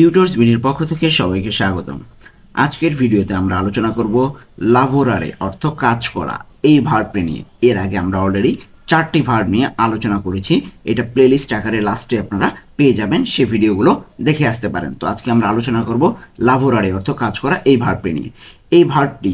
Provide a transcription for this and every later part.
Tutors বিডির পক্ষ থেকে সবাইকে স্বাগতম। আজকের ভিডিওতে আমরা আলোচনা করব লাভোরারে অর্থ কাজ করা, এই ভার্বটি নিয়ে। এর আগে আমরা অলরেডি চারটি ভার্ব নিয়ে আলোচনা করেছি। এটা প্লেলিস্ট আকারে লাস্টে আপনারা পেয়ে যাবেন, সে ভিডিওগুলো দেখে আসতে পারেন। তো আজকে আমরা আলোচনা করব লাভোরারে অর্থ কাজ করা, এই ভার্বটি নিয়ে। এই ভার্বটি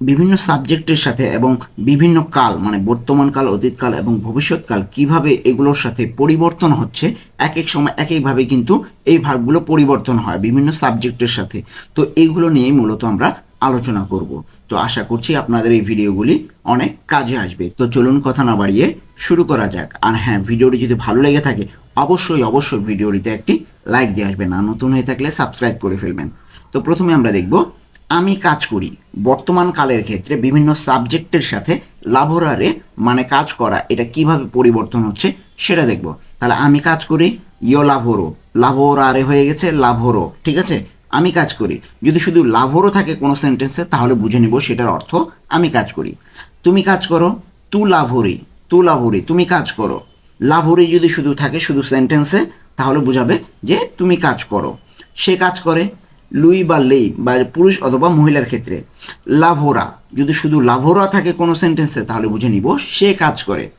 বিভিন্ন সাবজেক্টের সাথে এবং বিভিন্ন কাল মানে বর্তমান কাল অতীতকাল এবং ভবিষ্যৎকাল কীভাবে এগুলোর সাথে পরিবর্তন হচ্ছে এক এক সময় এক একভাবে কিন্তু এই ভার্বগুলো পরিবর্তন হয় বিভিন্ন সাবজেক্টের সাথে। তো এইগুলো নিয়েই মূলত আমরা আলোচনা করব। তো আশা করছি আপনাদের এই ভিডিওগুলি অনেক কাজে আসবে। তো চলুন কথা না বাড়িয়ে শুরু করা যাক। আর হ্যাঁ ভিডিওটি যদি ভালো লেগে থাকে, অবশ্যই অবশ্যই ভিডিওটিতে একটি লাইক দিয়ে আসবেন। আর নতুন হয়ে থাকলে সাবস্ক্রাইব করে ফেলবেন। তো প্রথমে আমরা দেখব আমি কাজ করি। বর্তমান কালের ক্ষেত্রে বিভিন্ন সাবজেক্টের সাথে লাভোরারে মানে কাজ করা, এটা কীভাবে পরিবর্তন হচ্ছে সেটা দেখব। তাহলে আমি কাজ করি, ইয় লাভোরো লাভোরারে হয়ে গেছে লাভোরো ঠিক আছে? আমি কাজ করি। যদি শুধু লাভোরো থাকে কোনো সেন্টেন্সে তাহলে বুঝে নিব সেটার অর্থ আমি কাজ করি। তুমি কাজ করো, তু লাভোরি তু লাভোরি, তুমি কাজ করো। লাভোরি যদি শুধু থাকে শুধু সেন্টেন্সে তাহলে বুঝাবে যে তুমি কাজ করো। সে কাজ করে লুই বা লেই বা পুরুষ অথবা মহিলার ক্ষেত্রে, লাভোরা, যদি শুধু লাভোরা থাকে কোনো সেন্টেন্সে তাহলে বুঝে নিব, সে কাজ করে।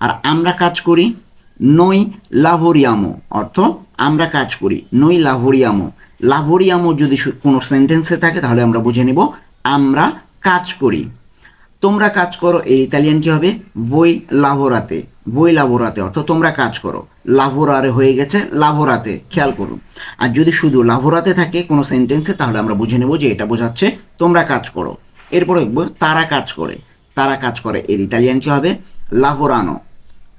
আর আমরা কাজ করি নই লাভোরিয়ামো, অর্থ আমরা কাজ করি নই লাভোরিয়ামো। লাভোরিয়ামো যদি কোনো সেন্টেন্সে থাকে, তাহলে আমরা বুঝে নিব, আমরা কাজ করি। তোমরা কাজ করো, এই ইতালিয়ান কি হবে? বই লাভোরাতে। বই লাভোরাতে অর্থ তোমরা কাজ করো। লাভোরারে হয়ে গেছে, লাভোরাতে খেয়াল করুন আর যদি শুধু লাভোরাতে থাকে কোনো সেন্টেন্সে তাহলে আমরা বুঝে নেব যে এটা বোঝাচ্ছে তোমরা কাজ করো। এরপর দেখব, তারা কাজ করে। তারা কাজ করে এর ইতালিয়ান কি হবে? লাভোরানো।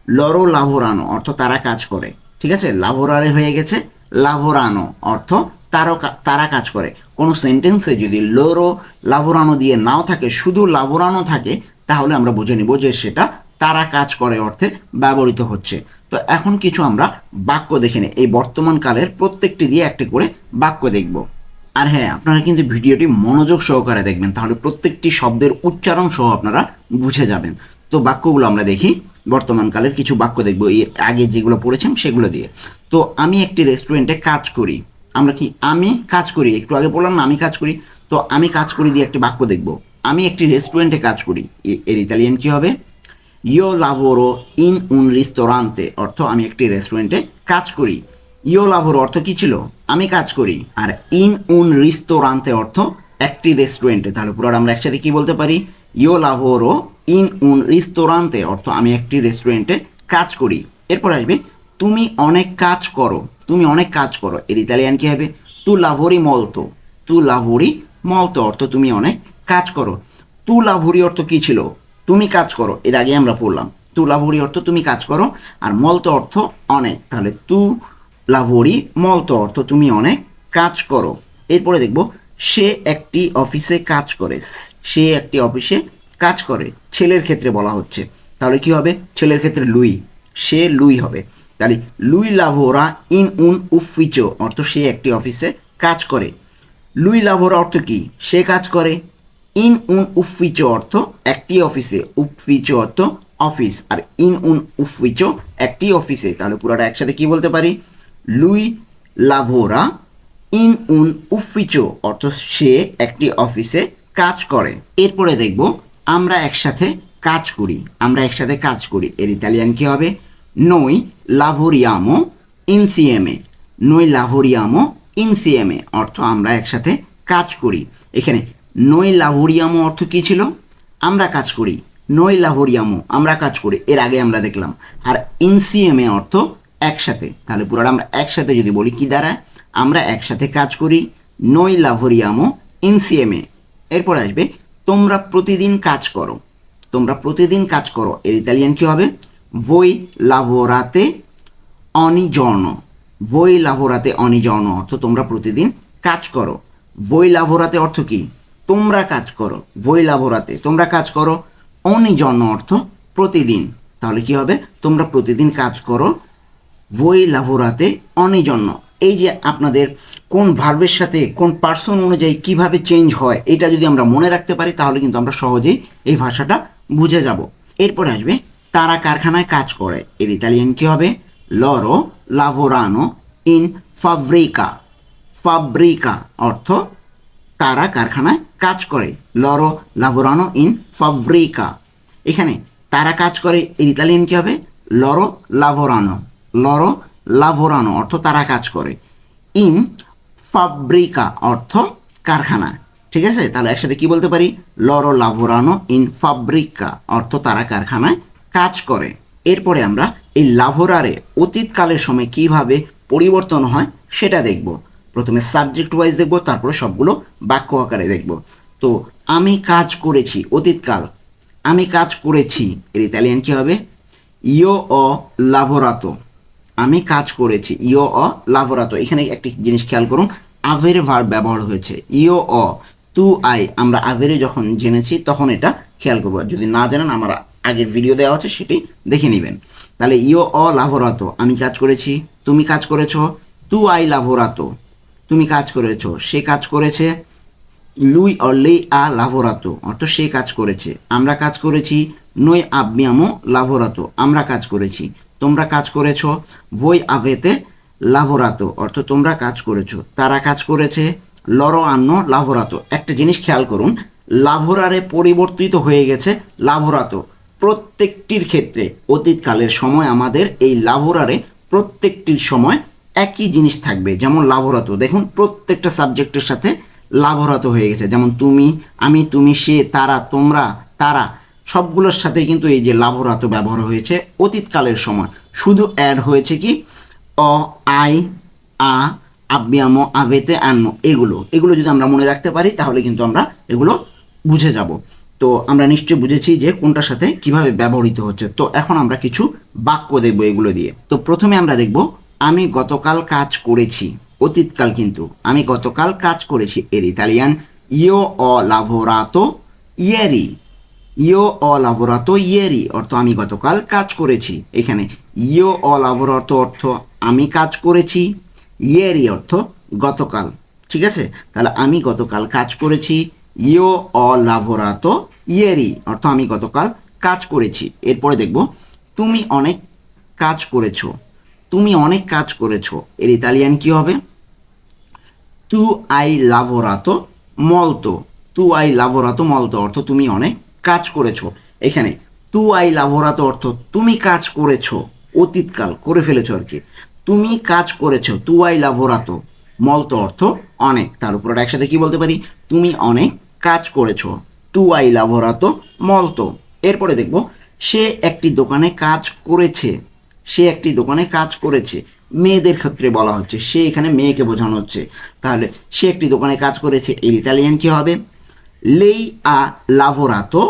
লরো লাভোরানো, অর্থ তারা কাজ করে। ঠিক আছে? লাভোরারে হয়ে গেছে, লাভোরানো, অর্থ তারও তারা কাজ করে। কোনো সেন্টেন্সে যদি লোরো লাভোরানো দিয়ে নাও থাকে, শুধু লাভোরানো থাকে, তাহলে আমরা বুঝে নিব যে সেটা তারা কাজ করে অর্থে ব্যবহৃত হচ্ছে। তো এখন কিছু আমরা বাক্য দেখে নিই এই বর্তমান কালের প্রত্যেকটি দিয়ে একটি করে বাক্য দেখব। আর হ্যাঁ আপনারা কিন্তু ভিডিওটি মনোযোগ সহকারে দেখবেন, তাহলে প্রত্যেকটি শব্দের উচ্চারণ সহ আপনারা বুঝে যাবেন। তো বাক্যগুলো আমরা দেখি। বর্তমান কালের কিছু বাক্য দেখব এর আগে যেগুলো পড়েছেন সেগুলো দিয়ে। তো আমি একটি রেস্টুরেন্টে কাজ করি। আমরা কি আমি কাজ করি? একটু আগে বললাম না, আমি কাজ করি। তো আমি কাজ করি দিয়ে একটি বাক্য দেখব। আমি একটি রেস্টুরেন্টে কাজ করি। এর ইতালিয়ান কি হবে? ইও লাভোরো ইন উন রিস্তোরান্তে অর্থ আমি একটি রেস্টুরেন্টে কাজ করি। ইও লাভোরো অর্থ কি ছিল? আমি কাজ করি। আর ইন উন রিস্তোরান্তে অর্থ একটি রেস্টুরেন্টে তাহলে পুরো আমরা একসাথে কি বলতে পারি? ইও লাভোরো ইন উন রিস্তোরান্তে অর্থ আমি একটি রেস্টুরেন্টে কাজ করি। এরপর আসবে, তুমি অনেক কাজ করো। তুমি অনেক কাজ করো। এর ইতালিয়ান কি হবে? তু লাভোরি মলতো তু লাভোরি মলতো অর্থ তুমি অনেক কাজ করো। তু লাভুরি অর্থ কি ছিল? তুমি কাজ করো। এর আগে আমরা পড়লাম, তু লাভুরি অর্থ তুমি কাজ করো, আর মলতো অর্থ অনেক। তাহলে তু লাভুরি, মলতো অর্থ তুমি অনেক কাজ করো। এরপরে দেখব, সে একটি অফিসে কাজ করে। সে একটি অফিসে কাজ করে। ছেলের ক্ষেত্রে বলা হচ্ছে। তাহলে কি হবে? ছেলের ক্ষেত্রে লুই। সে লুই হবে। তাহলে লুই লাভোরা ইন উন উফিচো, অর্থ সে একটি অফিসে কাজ করে। লুই লাভোরা অর্থ কি? সে কাজ করে। ইন উন উফিচো অর্থ একটি অফিসে উফিচো অর্থ অফিস, আর ইন উন উফিচো একটি অফিসে। তাহলে পুরোটা একসাথে কি বলতে পারি? লুই লাভোরা, ইন উন উফিচো অর্থ সে একটি অফিসে কাজ করে। এরপরে দেখব আমরা একসাথে কাজ করি, আমরা একসাথে কাজ করি। এর ইতালিয়ান কি হবে? নই লাভোরিয়ামো ইনসিএমে নই লাভোরিয়ামো ইনসিএমে অর্থ আমরা একসাথে কাজ করি। এখানে নই লাভোরিয়ামো অর্থ কী ছিল? আমরা কাজ করি। নই লাভোরিয়ামো আমরা কাজ করি। এর আগে আমরা দেখলাম। আর ইনসিএমে অর্থ একসাথে। তাহলে পুরোটা আমরা একসাথে যদি বলি কি দাঁড়ায়? আমরা একসাথে কাজ করি। নই লাভোরিয়ামো ইনসিএমে এরপর আসবে, তোমরা প্রতিদিন কাজ করো। তোমরা প্রতিদিন কাজ করো। এর ইতালিয়ান কি হবে? Voi lavorate অনিজর্ণ giorno voi অনিজর্ণ অর্থ তোমরা প্রতিদিন কাজ করো। Voi lavorate অর্থ কি? তোমরা কাজ করো, বই lavorate তোমরা কাজ করো giorno অর্থ প্রতিদিন। তাহলে কি হবে? তোমরা প্রতিদিন কাজ করো বই ogni giorno এই যে আপনাদের কোন ভার্বের সাথে, কোন পার্সন অনুযায়ী কীভাবে চেঞ্জ হয়, এটা যদি আমরা মনে রাখতে পারি, তাহলে কিন্তু আমরা সহজেই এই ভাষাটা বুঝে যাব। এরপরে আসবে, তারা কারখানায় কাজ করে। এর ইতালিয়ান কি হবে? লরো লাভোরানো ইন ফাব্রিকা ফাব্রিকা অর্থ তারা কারখানায় কাজ করে। লরো লাভোরানো ইন ফাব্রিকা এখানে তারা কাজ করে, এর ইতালিয়ান কি হবে? লরো লাভোরানো। লরো লাভোরানো, অর্থ তারা কাজ করে। ইন ফাব্রিকা অর্থ কারখানা। ঠিক আছে? তাহলে একসাথে কি বলতে পারি? লরো লাভোরানো ইন ফাব্রিকা অর্থ তারা কারখানায় কাজ করে। এরপরে আমরা এই লাভোরারে অতীতকালের সময় কীভাবে পরিবর্তন হয় সেটা দেখব। প্রথমে সাবজেক্ট ওয়াইজ দেখব, তারপরে সবগুলো বাক্য আকারে দেখব। তো আমি কাজ করেছি, অতীতকাল, আমি কাজ করেছি, এর ইতালিয়ান কি হবে? ইও অ লাভোরাতো আমি কাজ করেছি ইও অ লাভোরাতো এখানে একটি জিনিস খেয়াল করুন আভের ভার ব্যবহার হয়েছে। ইও অ তু আই আমরা আভেরে যখন জেনেছি, তখন এটা খেয়াল করব। যদি না জানেন, আমার আগের ভিডিও দেওয়া আছে, সেটি দেখে নেবেন। তাহলে ইও অ লাভোরাতো আমি কাজ করেছি, তুমি কাজ করেছ তু আই লাভোরাতো তুমি কাজ করেছ, সে কাজ করেছে, লুই অল্লেই আ লাভোরাতো অর্থ সে কাজ করেছে। আমরা কাজ করেছি নই আব্বিয়ামো লাভোরাতো, আমরা কাজ করেছি। তোমরা কাজ করেছ বই আভেতে লাভোরাতো অর্থ তোমরা কাজ করেছ। তারা কাজ করেছে, লরো আন্ন লাভোরাতো। একটা জিনিস খেয়াল করুন, লাভোরারে পরিবর্তিত হয়ে গেছে লাভোরাতো। প্রত্যেকটির ক্ষেত্রে অতীতকালের সময় আমাদের এই লাভোরারে প্রত্যেকটির সময় একই জিনিস থাকবে, যেমন লাভরত। দেখুন, প্রত্যেকটা সাবজেক্টের সাথে লাভরত হয়ে গেছে। যেমন তুমি, আমি, তুমি, সে, তারা, তোমরা, তারা, সবগুলোর সাথে কিন্তু এই যে লাভরত ব্যবহার হয়েছে অতীতকালের সময়। শুধু অ্যাড হয়েছে কি? অ, আই, আ, আব্যামো আভেতে আন্ন, এগুলো। এগুলো যদি আমরা মনে রাখতে পারি, তাহলে কিন্তু আমরা এগুলো বুঝে যাব। তো আমরা নিশ্চয় বুঝেছি যে কোনটার সাথে কীভাবে ব্যবহৃত হচ্ছে। তো এখন আমরা কিছু বাক্য দেখব এগুলো দিয়ে। তো প্রথমে আমরা দেখব আমি গতকাল কাজ করেছি, অতীতকাল কিন্তু, আমি গতকাল কাজ করেছি, এর ইতালিয়ান, ইও অ লাভোরাতো ইয়েরি, ইও অ লাভোরাতো ইয়েরি, অর্থ আমি গতকাল কাজ করেছি, এখানে ইও অ লাভোরাতো অর্থ আমি কাজ করেছি, ইয়েরি অর্থ গতকাল, ঠিক আছে? তাহলে আমি গতকাল কাজ করেছি, ইও অ লাভোরাতো ইয়েরি, অর্থ আমি গতকাল কাজ করেছি, এরপরে দেখব, তুমি অনেক কাজ করেছ তুমি অনেক কাজ করেছ। এর ইতালিয়ান কি হবে? তু আই লাভোরাতো মলতো তু আই লাভোরাতো মলতো অর্থ তুমি অনেক কাজ করেছ। এখানে তু আই লাভোরাতো অর্থ তুমি কাজ করেছ। অতীতকাল, করে ফেলেছো আর কি। তুমি কাজ করেছ। তু আই লাভোরাতো মলতো অর্থ অনেক। তার উপর একসাথে কি বলতে পারি? তুমি অনেক কাজ করেছ। তু আই লাভোরাতো মলতো এরপরে দেখব, সে একটি দোকানে কাজ করেছে। সে একটি দোকানে কাজ করেছে। মেয়েদের ক্ষেত্রে বলা হচ্ছে, সে এখানে মেয়েকে বোঝানো হচ্ছে। তাহলে সে একটি দোকানে কাজ করেছে, এর ইতালিয়ান কি হবে? লেই আ লাভোরাতো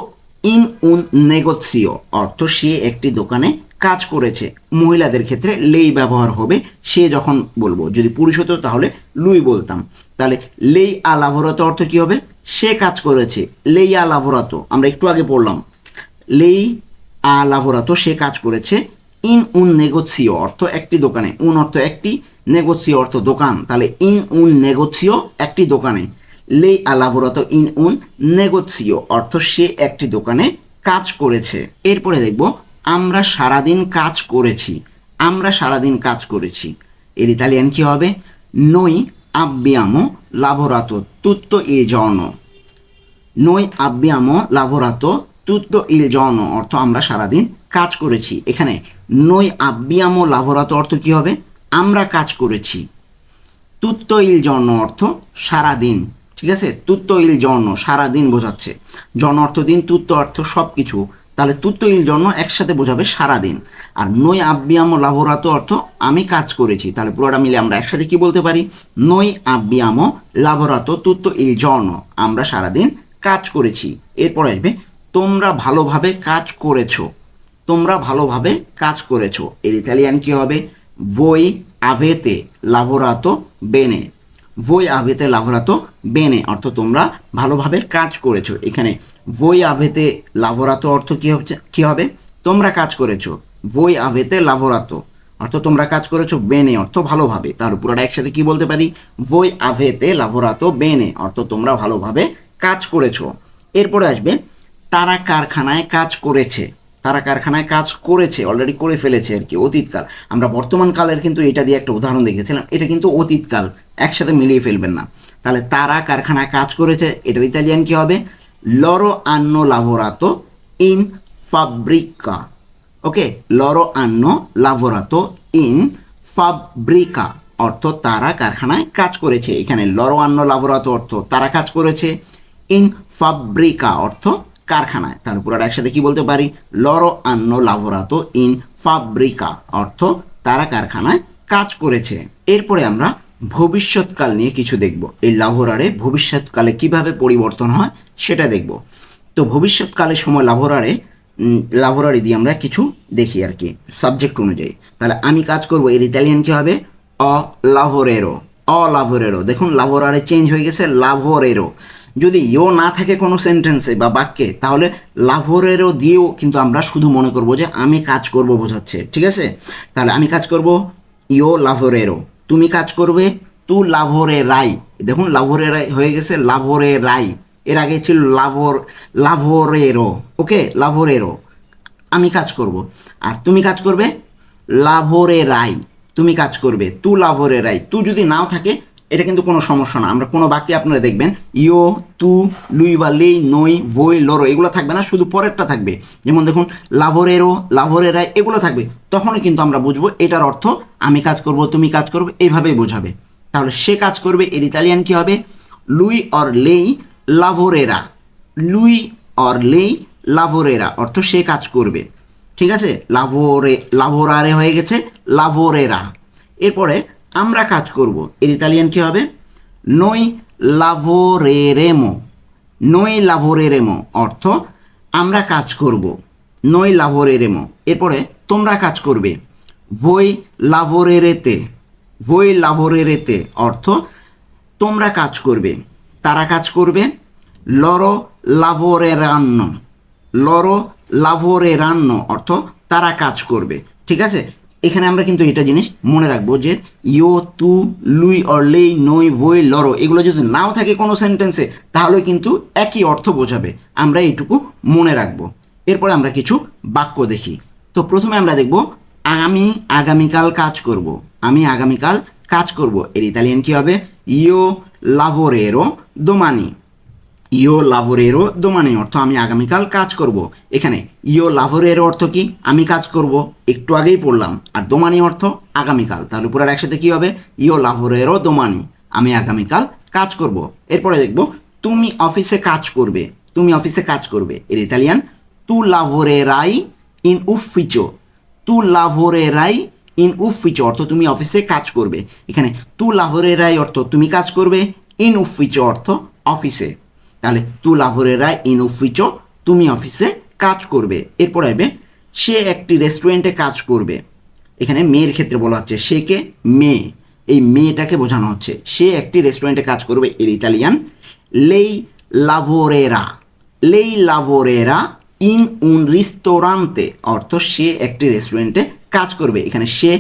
ইন উন নেগোসিও, অর্থ সে একটি দোকানে কাজ করেছে। মহিলাদের ক্ষেত্রে লেই ব্যবহার হবে, সে যখন বলব, যদি পুরুষ হতো তাহলে লুই বলতাম। তাহলে লেই আ লাভোরাতো অর্থ কি হবে? সে কাজ করেছে, লেই আ লাভোরাতো, আমরা একটু আগে পড়লাম। লেই আ লাভোরাতো সে কাজ করেছে ইন উন নেগোসিও অর্থ একটি দোকানে। উন অর্থ একটি, নেগোসিও অর্থ দোকান। তাহলে ইন উন নেগোসিও একটি দোকানে। লেই আলাভরত ইন উন নেগোসিও অর্থ সে একটি দোকানে কাজ করেছে। এরপরে দেখব, আমরা সারাদিন কাজ করেছি। আমরা সারাদিন কাজ করেছি। এর ইতালিয়ান কি হবে? নই আব্বিয়ামো লাভোরাতো তুত্ত এ জর্ণ নই আব্বিয়ামো লাভোরাতো তুত্তো ইল জর্ণ অর্থ আমরা সারাদিন কাজ করেছি। এখানে নই আব্বিয়ামো লাভোরাতো অর্থ কি হবে? আমরা কাজ করেছি। তুত্ত ইল জর্ণ অর্থ সারাদিন। ঠিক আছে? তুত্ত ইল জর্ণ সারাদিন বোঝাচ্ছে। জন অর্থ দিন, তুত্ত অর্থ সব কিছু তাহলে তুত্ত ইল জন্য একসাথে বোঝাবে সারাদিন। আর নই আব্বিয়ামো লাভোরাতো অর্থ আমি কাজ করেছি। তাহলে পুরোটা মিলে আমরা একসাথে কি বলতে পারি? নই আব্বিয়ামো লাভোরাতো তুত্ত ইল জর্ণ আমরা সারাদিন কাজ করেছি। এরপর আসবে তোমরা ভালোভাবে কাজ করেছ। তোমরা ভালোভাবে কাজ করেছ। এর ইতালিয়ান কি হবে? Voi আভেতে lavorato বেনে voi আভেতে lavorato বেনে অর্থ তোমরা ভালোভাবে কাজ করেছ। এখানে voi আভেতে লাভরাতো অর্থ কি হচ্ছে? কি হবে? তোমরা কাজ করেছ। Voi আভেতে লাভরাতো অর্থ তোমরা কাজ করেছ বেনে অর্থ ভালোভাবে। তার উপর একসাথে কি বলতে পারি? Voi আভেতে lavorato বেনে অর্থ তোমরা ভালোভাবে কাজ করেছ। এরপরে আসবে তারা কারখানায় কাজ করেছে। তারা কারখানায় কাজ করেছে অলরেডি করে ফেলেছে আর কি, অতীতকাল। আমরা বর্তমান কালের কিন্তু এটা দিয়ে একটা উদাহরণ দেখেছিলাম, এটা কিন্তু অতীতকাল, একসাথে মিলিয়ে ফেলবেন না। তাহলে তারা কারখানায় কাজ করেছে, এটার ইতালিয়ান কি হবে? লরো আন্ন লাভোরাতো ইন ফাব্রিকা ওকে লরো আন্ন লাভোরাতো ইন ফাব্রিকা অর্থ তারা কারখানায় কাজ করেছে। এখানে লরো আন্ন লাভোরাতো অর্থ তারা কাজ করেছে ইন ফাব্রিকা অর্থ কারখানায়। উপর আর একসাথে কি বলতে পারি, লরো আন্নো লাভোরাতো ইন ফাব্রিকা, অর্থ তারা কারখানায় কাজ করেছে। এরপরে আমরা ভবিষ্যৎকাল নিয়ে কিছু দেখব। এই লাভোরারে ভবিষ্যৎকালে কীভাবে পরিবর্তন হয় সেটা দেখব। তো ভবিষ্যৎকালের সময় লাভোরারে লাভোরারি দিয়ে আমরা কিছু দেখি আর কি সাবজেক্ট অনুযায়ী। তাহলে আমি কাজ করব, এর ইতালিয়ান কি হবে? অ লাভোরেরো অ লাভোরেরো। দেখুন, লাভোরারে চেঞ্জ হয়ে গেছে, লাভোরেরো। যদি ইও না থাকে কোনো সেন্টেন্সে বা বাক্যে, তাহলে লাভোরেরও দিয়েও কিন্তু আমরা শুধু মনে করব যে আমি কাজ করব বোঝাচ্ছে, ঠিক আছে? তাহলে আমি কাজ করব ইও লাভোরেরো তুমি কাজ করবে তু লাভোরে রাই দেখুন লাভোরে রাই হয়ে গেছে লাভোরে রাই এর আগে ছিল লাভোর লাভোরেরো ওকে লাভোরেরো আমি কাজ করব। আর তুমি কাজ করবে লাভোরে রাই তুমি কাজ করবে তু লাভোরে রাই তু যদি নাও থাকে এটা কিন্তু কোনো সমস্যা না। আমরা কোনো বাক্যে আপনারা দেখবেন ইও তু, লুই বা লেই, নই বই লরো, এগুলো থাকবে না, শুধু পরেরটা থাকবে। যেমন দেখুন, লাভোরেরো লাভোরে রাই এগুলো থাকবে। তখনই কিন্তু আমরা বুঝব এটার অর্থ, আমি কাজ করব, তুমি কাজ করবে, এইভাবেই বোঝাবে। তাহলে সে কাজ করবে, এর ইতালিয়ান কি হবে? লুই অর লেই, লাভোরেরা। লুই অর লেই, লাভোরেরা, অর্থ সে কাজ করবে। ঠিক আছে? লাভোরে, লাভোরারে হয়ে গেছে, লাভোরেরা। এরপরে আমরা কাজ করব। এর ইতালিয়ান কি হবে? নই লাভোরেরেমো নই লাভোরেরেমো অর্থ আমরা কাজ করব। নই লাভোরেরেমো এরপরে তোমরা কাজ করবে। ভই লাভোরেরেতে ভই লাভোরেরেতে অর্থ তোমরা কাজ করবে। তারা কাজ করবে। লরো লাভোরেরান্ন লরো লাভোরেরান্ন অর্থ তারা কাজ করবে। ঠিক আছে? এখানে আমরা কিন্তু এটা জিনিস মনে রাখব যে ইও তু, লুই, অর, লেই, নই, ভই, লরো, এগুলো যদি নাও থাকে কোনো সেন্টেন্সে তাহলে কিন্তু একই অর্থ বোঝাবে। আমরা এইটুকু মনে রাখব। এরপরে আমরা কিছু বাক্য দেখি। তো প্রথমে আমরা দেখব, আমি আগামীকাল কাজ করব। আমি আগামীকাল কাজ করব। এর ইতালিয়ান কি হবে? ইও লাভোরেরো দোমানি ইও লাভোরেরো দোমানি অর্থ আমি আগামীকাল কাজ করব। এখানে ইও লাভোরেরো অর্থ কি? আমি কাজ করব। একটু আগেই পড়লাম। আর দোমানি অর্থ আগামীকাল। তার উপর আর একসাথে কি হবে? ইও লাভোরেরো দোমানি। আমি আগামীকাল কাজ করব। এরপরে দেখব, তুমি অফিসে কাজ করবে। তুমি অফিসে কাজ করবে। এর ইতালিয়ান, তু লাভোরেরাই ইন উফিচো তু লাভোরেরাই ইন উফিচো অর্থ তুমি অফিসে কাজ করবে। এখানে তু লাভোরেরাই অর্থ তুমি কাজ করবে। ইন উফিচো অর্থ অফিসে। তাহলে তু লাভোরেরাই ইন উফিচো তুমি অফিসে কাজ করবে। এরপর আসবে সে একটি রেস্টুরেন্টে কাজ করবে। এখানে মেয়ের ক্ষেত্রে বলা হচ্ছে সে কে? মেয়ে। এই মেয়েটাকে বোঝানো হচ্ছে, সে একটি রেস্টুরেন্টে কাজ করবে এর ইতালিয়ান লেই লাভোরেরা। লেই লাভোরেরা ইন উন রিস্তোরান্তে অর্থ সে একটি রেস্টুরেন্টে কাজ করবে। এখানে সে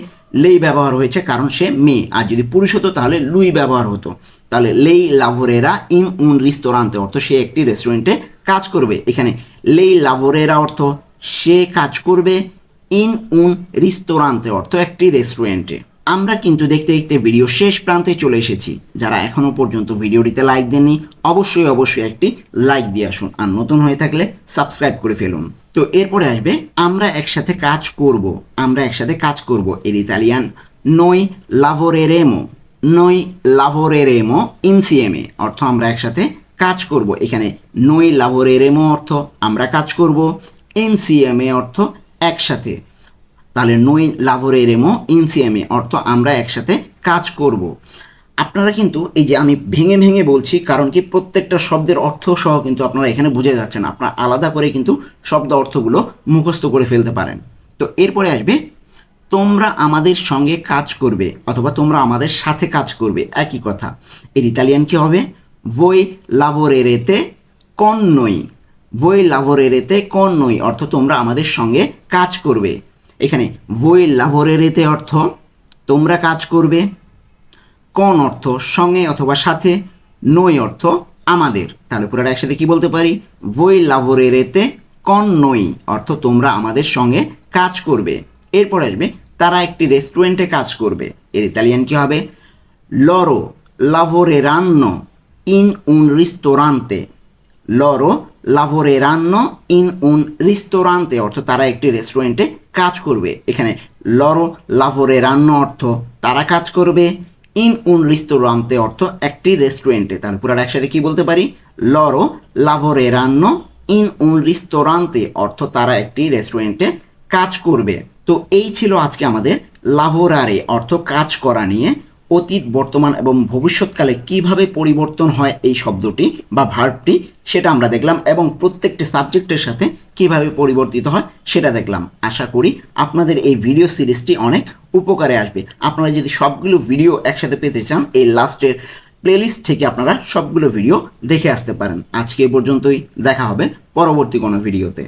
লেই ব্যবহার হয়েছে, কারণ সে মেয়ে। আর যদি পুরুষ হতো, তাহলে লুই ব্যবহার হতো। তাহলে লেই লাভোরেরা ইন উন রিস্তোরান্তে অর্থ সে একটি রেস্টুরেন্টে কাজ করবে। এখানে লেই লাভোরেরা অর্থ সে কাজ করবে ইন উন রিস্তোরান্তে অর্থ একটি রেস্টুরেন্টে আমরা কিন্তু দেখতে দেখতে ভিডিও শেষ প্রান্তে চলে এসেছি। যারা এখনও পর্যন্ত ভিডিওটিতে লাইক দেননি, অবশ্যই অবশ্যই একটি লাইক দিয়ে আসুন। আর নতুন হয়ে থাকলে সাবস্ক্রাইব করে ফেলুন। তো এরপরে আসবে, আমরা একসাথে কাজ করব। আমরা একসাথে কাজ করব। এর ইতালিয়ান নই লাভোরেরেমো নই লাভোরেরেমো ইনসিএমে অর্থ আমরা একসাথে কাজ করব। এখানে নই লাভোরেরেমো অর্থ আমরা কাজ করব এনসিএমএ অর্থ একসাথে। তাহলে নই লাভোরেরেমো ইনসিএমএ অর্থ আমরা একসাথে কাজ করব। আপনারা কিন্তু এই যে আমি ভেঙে ভেঙে বলছি, কারণ কি প্রত্যেকটা শব্দের অর্থ সহ কিন্তু আপনারা এখানে বুঝে যাচ্ছেন, আপনারা আলাদা করে কিন্তু শব্দ অর্থগুলো মুখস্থ করে ফেলতে পারেন। তো এরপরে আসবে তোমরা আমাদের সঙ্গে কাজ করবে অথবা তোমরা আমাদের সাথে কাজ করবে। একই কথা। এর ইটালিয়ান কি হবে? ভই লাভোরেরেতে কন্নই ভই লাভোরেরেতে কন্নই অর্থ তোমরা আমাদের সঙ্গে কাজ করবে। এখানে ভই লাভোরেরেতে অর্থ তোমরা কাজ করবে। কন অর্থ সঙ্গে অথবা সাথে। নই অর্থ আমাদের। তাহলে পুরো একসাথে কি বলতে পারি? ভই লাভোরেরেতে কন নই অর্থ তোমরা আমাদের সঙ্গে কাজ করবে। এরপর আসবে তারা একটি রেস্টুরেন্টে কাজ করবে। এর ইতালিয়ান কি হবে? লরো lavoreranno ইন উন ristorante লরো লাভোরেরান্ন ইন উন রিস্টোরান্তে অর্থ তারা একটি রেস্টুরেন্টে কাজ করবে। এখানে লরো লাভোরেরান্ন অর্থ তারা কাজ করবে। ইন উন রিস্টোরান্তে অর্থ একটি রেস্টুরেন্টে তারপর আর একসাথে কী বলতে পারি? লরো লাভোরেরান্ন ইন উন রিস্টোরান্তে অর্থ তারা একটি রেস্টুরেন্টে কাজ করবে। তো এই ছিল আজকে আমাদের লাভোরারে, অর্থ কাজ করা নিয়ে অতীত, বর্তমান এবং ভবিষ্যৎকালে কীভাবে পরিবর্তন হয় এই শব্দটি বা ভার্বটি সেটা আমরা দেখলাম এবং প্রত্যেকটি সাবজেক্টের সাথে কীভাবে পরিবর্তিত হয় সেটা দেখলাম। আশা করি আপনাদের এই ভিডিও সিরিজটি অনেক উপকারে আসবে। আপনারা যদি সবগুলো ভিডিও একসাথে পেতে চান, এই লাস্টের প্লেলিস্ট থেকে আপনারা সবগুলো ভিডিও দেখে আসতে পারেন। আজকে এ পর্যন্তই, দেখা হবে পরবর্তী কোনো ভিডিওতে।